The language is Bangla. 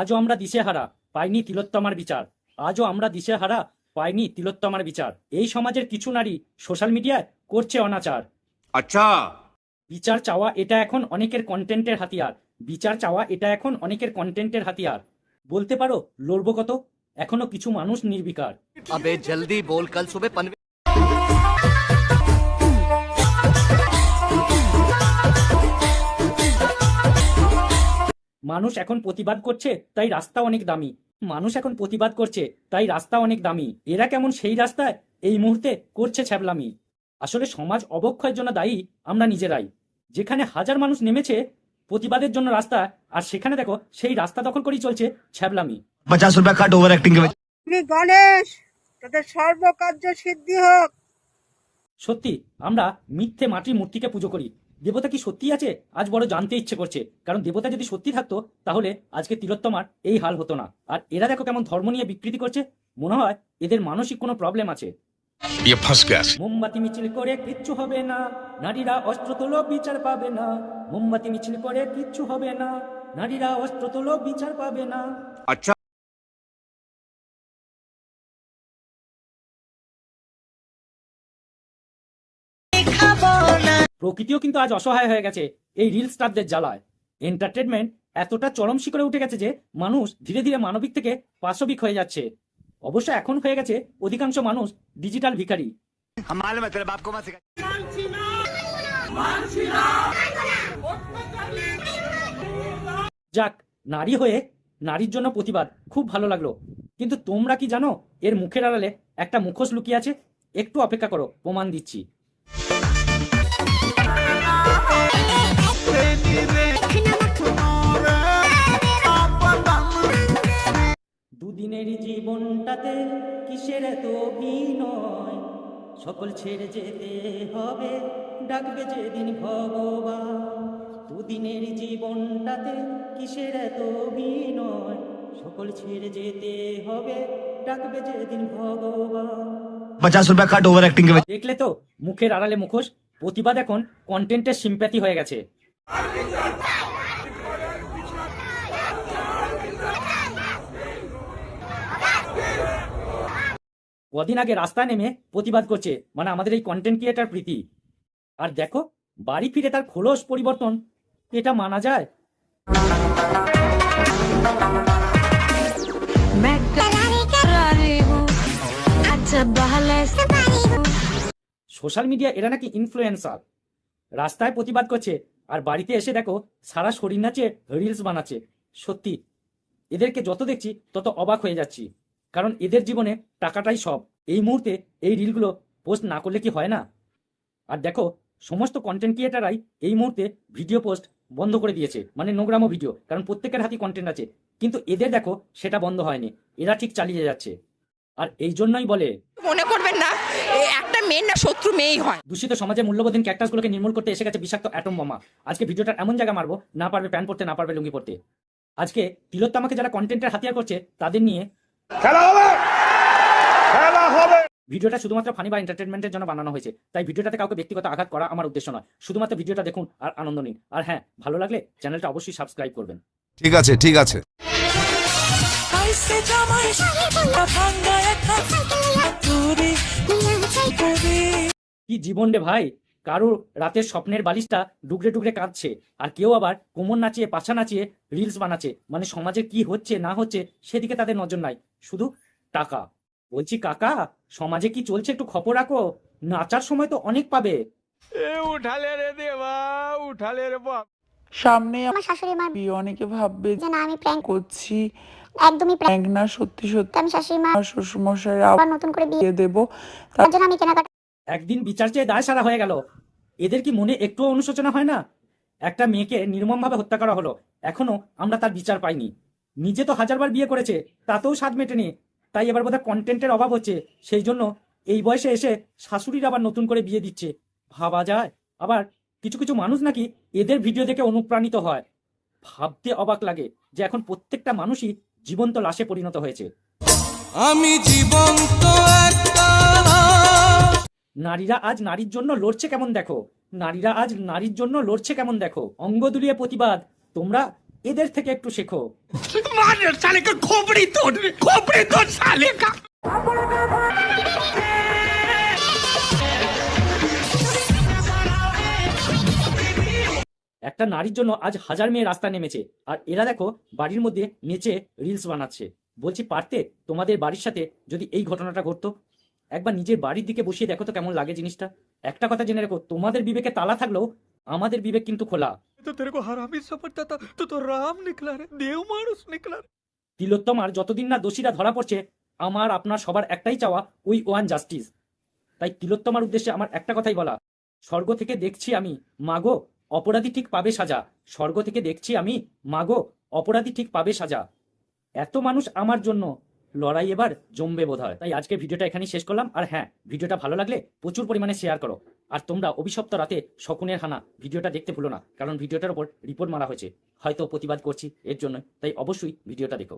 আজও আমরা দিশেহারা পাইনি তিলোত্তমার বিচার। আজও আমরা দিশেহারা পাইনি তিলোত্তমার বিচার। এই সমাজের কিছু নারী সোশ্যাল মিডিয়ায় করছে অনাচার। আচ্ছা। বিচার চাওয়া এটা এখন অনেকের কন্টেন্টের হাতিয়ার। বিচার চাওয়া এটা এখন অনেকের কন্টেন্টের হাতিয়ার। বলতে পারো লড়বো কত? এখনও কিছু মানুষ নির্বিকার। জলদি বল কাল মানুষ এখন প্রতিবাদ করছে তাই রাস্তা অনেক দামি। মানুষ এখন প্রতিবাদ করছে তাই রাস্তা অনেক দামি। এরা কেমন সেই রাস্তায়? এই মুহূর্তে করছে ছ্যাবলামি। আসলে সমাজ অবক্ষয়ের জন্য দায়ী আমরা নিজেরাই। যেখানে হাজার মানুষ নেমেছে প্রতিবাদের জন্য রাস্তা আর সেখানে দেখো সেই রাস্তা দখল করেই চলছে ছ্যাবলামি। সত্যি আমরা মিথ্যে মাটির মূর্তিকে পুজো করি। দেবতা কি সত্যি আছে? আজ বড় জানতে ইচ্ছে করছে। কারণ দেবতা যদি সত্যি থাকতো তাহলে আজকে তিলোত্তমার এই হাল হতো না। আর এরা দেখো কেমন ধর্ম নিয়ে বিকৃতি করছে। মনে হয় এদের মানসিক কোনো প্রবলেম আছে। মোমবাতি মিছিল করে কিচ্ছু হবে না। নারীরা অস্ত্র তোলো বিচার পাবে না। মোমবাতি মিছিল করে কিচ্ছু হবে না। নারীরা অস্ত্র তোলো বিচার পাবে না। আচ্ছা। প্রকৃতিও কিন্তু আজ অসহায় হয়ে গেছে। এই রিল স্টারদের জ্বালায়। এন্টারটেনমেন্ট এতটা চরম শিখরে উঠে গেছে যে মানুষ ধীরে ধীরে মানবিক থেকে পাশবিক হয়ে যাচ্ছে। অবশ্য এখন হয়ে গেছে অধিকাংশ মানুষ ডিজিটাল ভিখারি। যাক নারী হয়ে নারীর জন্য প্রতিবাদ খুব ভালো লাগল। কিন্তু তোমরা কি জানো এর মুখের আড়ালে একটা মুখোশ লুকিয়ে আছে? একটু অপেক্ষা করো প্রমাণ দিচ্ছি। তাদের কিসের এত অভিনয়? সকল ছেড়ে যেতে হবে ডাকবে যেদিন ভগবান। দুদিনের জীবনটাতে কিসের এত অভিনয়? সকল ছেড়ে যেতে হবে ডাকবে যেদিন ভগবান। পঞ্চাশ রুপিয়া ওভার অ্যাক্টিং দেখলে তো মুখের আড়ালে মুখোশ? প্রতিবাদ এখন কন্টেন্টের সিম্প্যাথি হয়ে গেছে। কদিন আগে রাস্তায় নেমে প্রতিবাদ করছে মানে আমাদের এই কন্টেন্ট ক্রিয়েটার প্রীতি। আর দেখো বাড়ি ফিরে তার খোলস পরিবর্তন এটা মানা যায়। সোশ্যাল মিডিয়া এরা নাকি ইনফ্লুয়েন্সার রাস্তায় প্রতিবাদ করছে আর বাড়িতে এসে দেখো সারা শরীর নাচে রিলস বানাচ্ছে। সত্যি এদেরকে যত দেখছি তত অবাক হয়ে যাচ্ছি। কারণ এদের জীবনে টাকাটাই সব। এই মুহূর্তে এই রিলগুলো পোস্ট না করলে কি হয় না? আর দেখো সমস্ত কন্টেন্ট ক্রিয়েটাররাই এই মুহূর্তে ভিডিও পোস্ট বন্ধ করে দিয়েছে মানে নোংরামো ভিডিও কারণ প্রত্যেকের হাতে কন্টেন্ট আছে। কিন্তু এদের দেখো সেটা বন্ধ হয়নি এরা ঠিক চালিয়ে যাচ্ছে। আর এই জন্যই বলে মনে করবেন না একটা মেয়ের না শত্রু মেয়েই হয়। দূষিত সমাজে মূল্যবোধীন ক্যাকটাসগুলোকে নির্মূল করতে এসে গেছে বিষাক্ত অ্যাটম বোমা। আজকে ভিডিওটা এমন জায়গা মারবো না পারবে প্যান্ট পরতে না পারবে লুঙ্গি পড়তে। আজকে তিলোত্তমাকে যারা কন্টেন্টের হাতিয়ার করছে তাদের নিয়ে ভিডিওটা শুধুমাত্র ফানি বা এন্টারটেনমেন্টের জন্য বানানো হয়েছে। তাই ভিডিওটাতে কাউকে ব্যক্তিগত আঘাত করা আমার উদ্দেশ্য নয়। শুধুমাত্র ভিডিওটা দেখুন আর আনন্দ নিন। আর হ্যাঁ ভালো লাগলে চ্যানেলটা অবশ্যই সাবস্ক্রাইব করবেন। ঠিক আছে ঠিক আছে। কি জীবন রে ভাই? কারও রাতের স্বপ্নের বালিশটা ডুগরে ডুগরে কাঁদছে। আর কেউ আবার কোমর নাচিয়ে পাছা নাচিয়ে রিলস বানাচ্ছে। মানে সমাজে কি হচ্ছে না হচ্ছে সেদিকে তাদের নজর নাই। শুধু টাকা। বলছি কাকা সমাজে কি চলছে একটু খবর রাখো? নাচার সময় তো অনেক পাবে। সামনে আমার শাশুড়ি মার আমি অনেকে ভাববে যে না আমি প্র্যাঙ্ক করছি। একদমই প্র্যাঙ্ক না সত্যি সত্যি। আমি শাশুড়ি মা আমার শ্বশুরমশাই আবার নতুন করে বিয়ে দিয়ে দেবো। তার জন্য আমি কেনাকাটা একদিন বিচার চেয়ে দায় সারা হয়ে গেল। এদের কি মনে একটুও অনুশোচনা হয় না? একটা মেয়েকে নির্মমভাবে হত্যা করা হলো। এখনও আমরা তার বিচার পাইনি। নিজে তো হাজারবার বিয়ে করেছে তাতেও স্বাদ মেটেনি। তাই এবার বোধহয় কন্টেন্টের অভাব হচ্ছে সেই জন্য এই বয়সে এসে শাশুড়ির আবার নতুন করে বিয়ে দিচ্ছে। ভাবা যায়। আবার কিছু কিছু মানুষ নাকি এদের ভিডিও দেখে অনুপ্রাণিত হয়। ভাবতে অবাক লাগে যে এখন প্রত্যেকটা মানুষই জীবন্ত লাশে পরিণত হয়েছে। আমি জীবন্ত নারীরা আজ নারীর জন্য লড়ছে কেমন দেখো? নারীরা আজ নারীর জন্য লড়ছে কেমন দেখো? অঙ্গ দুলিয়ে প্রতিবাদ। তোমরা এদের থেকে একটু শেখো। একটা নারীর জন্য আজ হাজার মেয়ে রাস্তা নেমেছে। আর এরা দেখো বাড়ির মধ্যে নেচে রিলস বানাচ্ছে। বলছি পারতে তোমাদের বাড়ির সাথে যদি এই ঘটনাটা ঘটতো? একবার নিজের বাড়ির দিকে বসিয়ে দেখো তো কেমন লাগে জিনিসটা। একটা কথা জেনে রেখো তোমাদের বিবেকে তালা থাকলেও আমাদের বিবেক কিন্তু খোলা। तो तेरे को हरामी समझता था तू तो राम निकला रे देव मानुस निकला रे তিলোত্তমার যতদিন না দোষীরা ধরা পড়ছে আমার আপনার সবার একটাই চাওয়া উই ওয়ান জাস্টিস তাই তিলোত্তমার উদ্দেশ্যে আমার একটা কথাই বলা স্বর্গ থেকে দেখছি আমি মাগো অপরাধী ঠিক পাবে সাজা স্বর্গ থেকে দেখছি আমি মাগো অপরাধী ঠিক পাবে সাজা এত মানুষ আমার জন্য লড়াই এবার জমবে বোধ হয় তাই আজকে ভিডিওটা এখানেই শেষ করলাম আর হ্যাঁ ভিডিওটা ভালো লাগলে প্রচুর পরিমাণে শেয়ার করো আর তোমরা অভিশপ্ত রাতে শকুনের হানা ভিডিওটা দেখতে ভুলো না, কারণ ভিডিওটার উপর রিপোর্ট মারা হয়েছে। হয়তো প্রতিবাদ করছি এর জন্য তাই অবশ্যই ভিডিওটা দেখো।